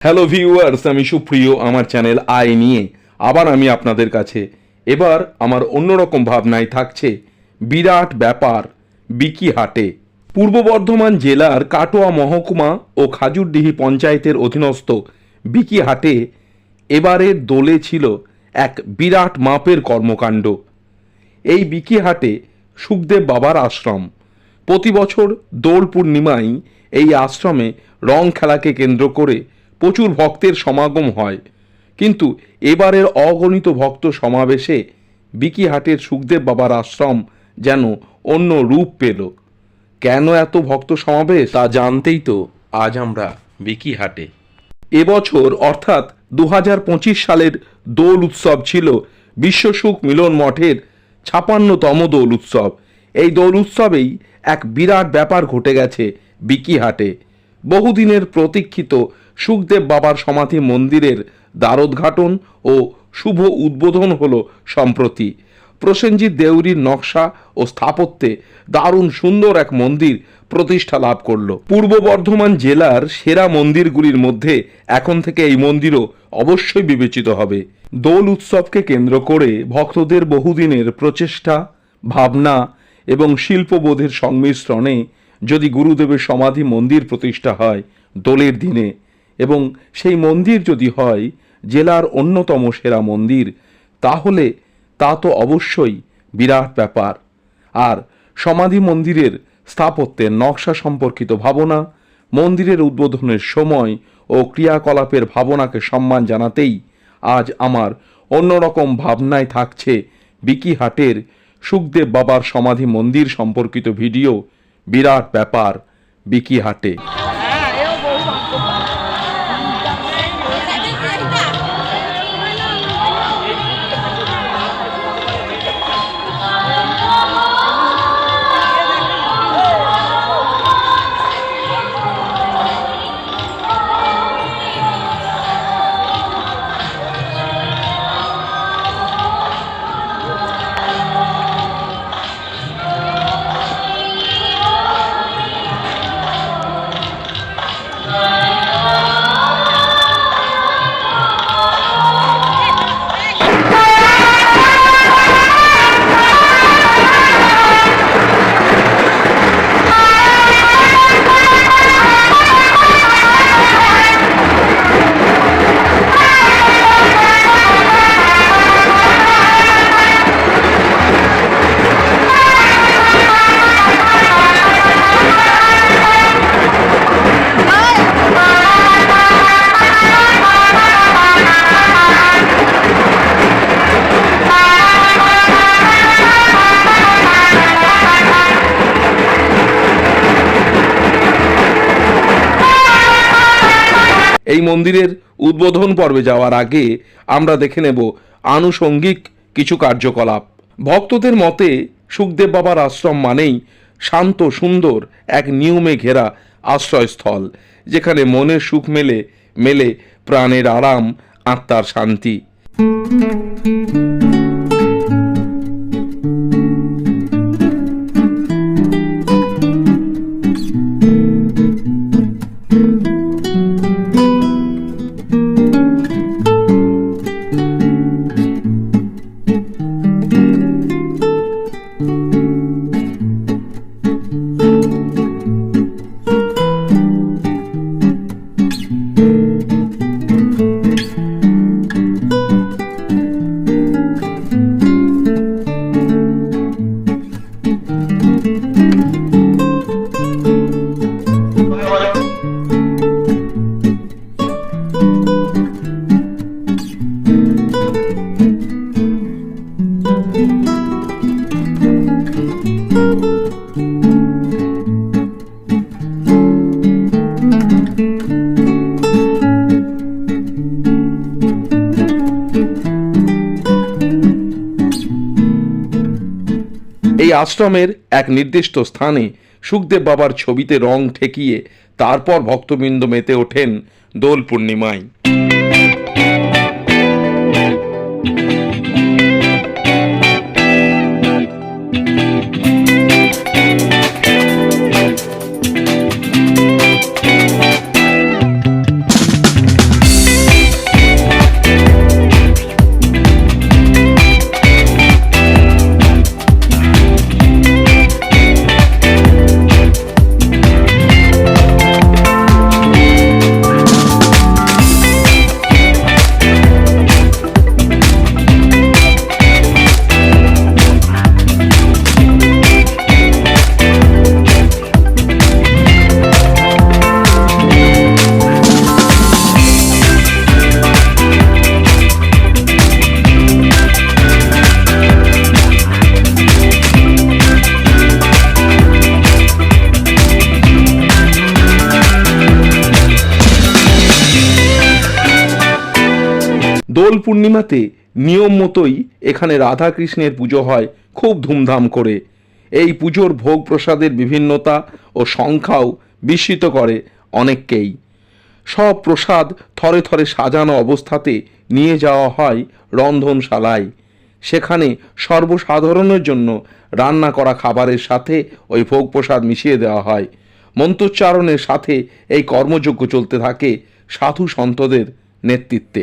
Hello viewers আমি সুপ্রিয় আমার চ্যানেল আয় নিয়ে আবার আমি আপনাদের কাছে। এবার আমার অন্যরকম ভাবনায় থাকছে বিরাট ব্যাপার বিকি হাটে পূর্ব বর্ধমান জেলার কাটোয়া মহকুমা ও খাজুরডিহি পঞ্চায়েতের অধীনস্থ বিকি হাটে এবারের দোলে ছিল এক বিরাট মাপের কর্মকাণ্ড। এই বিকি হাটে সুখদেব বাবার আশ্রম। প্রতি বছর দোল পূর্ণিমায় এই আশ্রমে রং খেলাকে কেন্দ্র করে প্রচুর ভক্তের সমাগম হয়। কিন্তু এবারের অগণিত ভক্ত সমাবেশে বিকি হাটের সুখদেব বাবার আশ্রম যেন অন্য রূপ পেল। কেন এত ভক্ত সমাবেশ? তা জানতেই তো আজ আমরা বিকি হাটে এবছর অর্থাৎ দু হাজার পঁচিশ সালের দোল উৎসব ছিল বিশ্বসুখ মিলন মঠের ছাপান্নতম দোল উৎসব। এই দোল উৎসবেই এক বিরাট ব্যাপার ঘটে গেছে বিকিহাটে। বহুদিনের প্রতীক্ষিত সুখদেব বাবার সমাধি মন্দিরের দ্বারোদ্ঘাটন ও শুভ উদ্বোধন হল সম্প্রতি। প্রসেনজিৎ দেউরির নকশা ও স্থাপত্যে দারুণ সুন্দর এক মন্দির প্রতিষ্ঠা লাভ করল। পূর্ব বর্ধমান জেলার সেরা মন্দিরগুলির মধ্যে এখন থেকে এই মন্দিরও অবশ্যই বিবেচিত হবে। দোল উৎসবকে কেন্দ্র করে ভক্তদের বহুদিনের প্রচেষ্টা, ভাবনা এবং শিল্পবোধের সংমিশ্রণে যদি গুরুদেবের সমাধি মন্দির প্রতিষ্ঠা হয়, দোলের দিনে এবং সেই মন্দির যদি হয়, জেলার অন্যতম সেরা মন্দির, তাহলে তা তো অবশ্যই বিরাট ব্যাপার। আর সমাধি মন্দিরের স্থাপত্যের নকশা সম্পর্কিত ভাবনা, মন্দিরের উদ্বোধনের সময় ও ক্রিয়াকলাপের ভাবনাকে সম্মান জানাতেই আজ আমার অন্যরকম ভাবনায় থাকছে বিকিহাটের সুখদেব বাবার সমাধি মন্দির সম্পর্কিত ভিডিও, বিরাট ব্যাপার বিকিহাটে এই মন্দিরের উদ্বোধন পর্বে যাওয়ার আগে আমরা দেখে নেব আনুষঙ্গিক কিছু কার্যকলাপ। ভক্তদের মতে সুখদেব বাবার আশ্রম মানেই শান্ত, সুন্দর এক নিয়মে ঘেরা আশ্রয়স্থল, যেখানে মনের সুখ মেলে মেলে প্রাণের আরাম, আত্মার শান্তি। আশ্রমের এক নির্দিষ্ট স্থানে সুখদেব বাবার ছবিতে রং ঠেকিয়ে তারপর ভক্তবৃন্দ মেতে ওঠেন দোল পূর্ণিমায়। দোল পূর্ণিমাতে নিয়ম মতোই এখানে রাধা কৃষ্ণের পুজো হয় খুব ধুমধাম করে। এই পুজোর ভোগ প্রসাদের বিভিন্নতা ও সংখ্যাও বিস্মিত করে অনেককেই। সব প্রসাদ থরে থরে সাজানো অবস্থাতে নিয়ে যাওয়া হয় রন্ধনশালায়। সেখানে সর্বসাধারণের জন্য রান্না করা খাবারের সাথে ওই ভোগ প্রসাদ মিশিয়ে দেওয়া হয়। মন্ত্রোচ্চারণের সাথে এই কর্মযজ্ঞ চলতে থাকে সাধু সন্তদের নেতৃত্বে।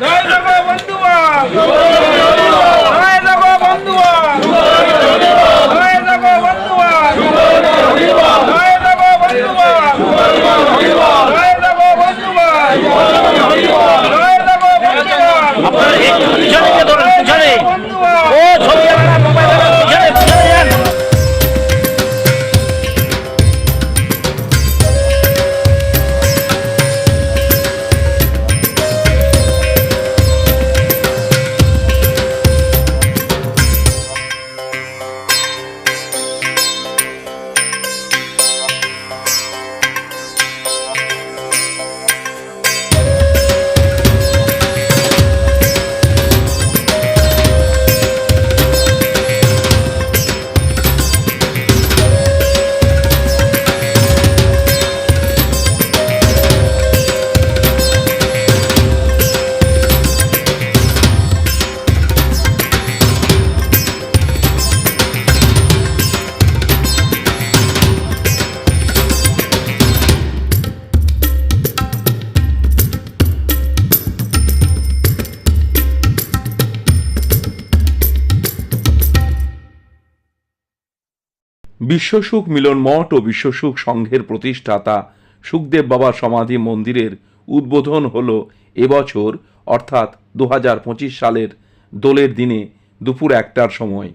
জয় বন্ধুবান জয় বন্ধুবান জয় বন্ধুবান জয় বন্ধুবান জয় বন্ধুবান জয় জগো বিশ্বসুখ মিলন মঠ ও বিশ্বসুখ সংঘের প্রতিষ্ঠাতা সুখদেব বাবা সমাধি মন্দিরের উদ্বোধন হল এবছর, অর্থাৎ দু হাজার পঁচিশ সালের দোলের দিনে দুপুর একটার সময়।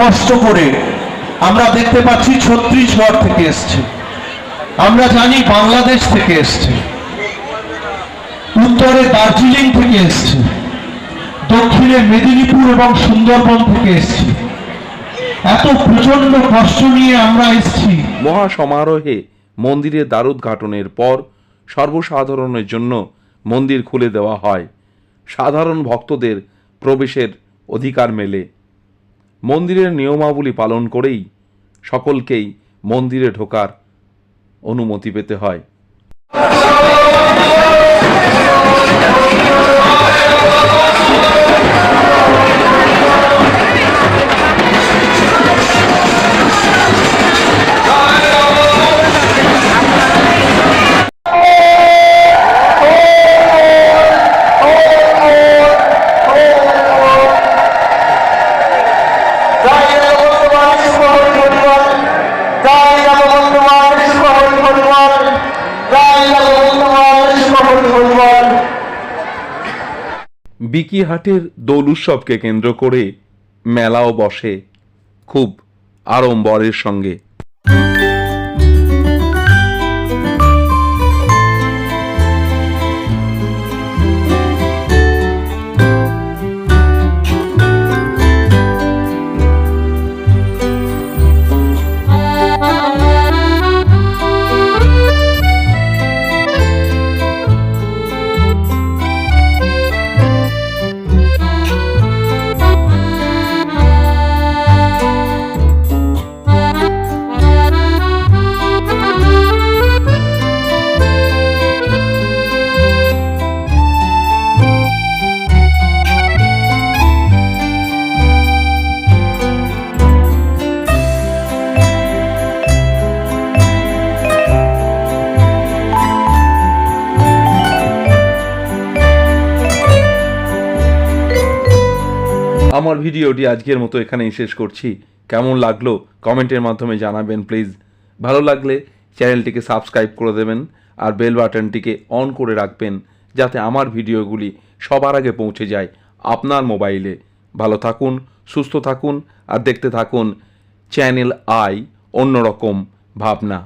কষ্ট করে আমরা দেখতে পাচ্ছি ছত্রিশগড় থেকে এসছে। আমরা জানি বাংলাদেশ থেকে এসছে। উত্তরে দার্জিলিং থেকে এসছে। দক্ষিণে মেদিনীপুর এবং সুন্দরবন থেকে এসছে। এত প্রচণ্ড কষ্ট নিয়ে আমরা এসছি। মহা সমারোহে মন্দিরের দ্বারোদ্ঘাটনের পর সর্বসাধারণের জন্য মন্দির খুলে দেওয়া হয়। সাধারণ ভক্তদের প্রবেশের অধিকার মেলে। মন্দিরের নিয়মাবলী পালন করেই সকলকেই মন্দিরে ঢোকার অনুমতি পেতে হয়। বিকিহাটের দোল উৎসবকে কেন্দ্র করে মেলাও বসে খুব আড়ম্বরের সঙ্গে। আমার ভিডিওটি আজকের মতো এখানেই শেষ করছি। কেমন লাগল কমেন্টের মাধ্যমে জানাবেন প্লিজ ভালো লাগলে চ্যানেলটিকে সাবস্ক্রাইব করে দেবেন আর বেল বাটনটিকে অন করে রাখবেন যাতে আমার ভিডিওগুলি সবার আগে পৌঁছে যায় আপনার মোবাইলে। ভালো থাকুন, সুস্থ থাকুন আর দেখতে থাকুন চ্যানেল আই অন্যরকম ভাবনা।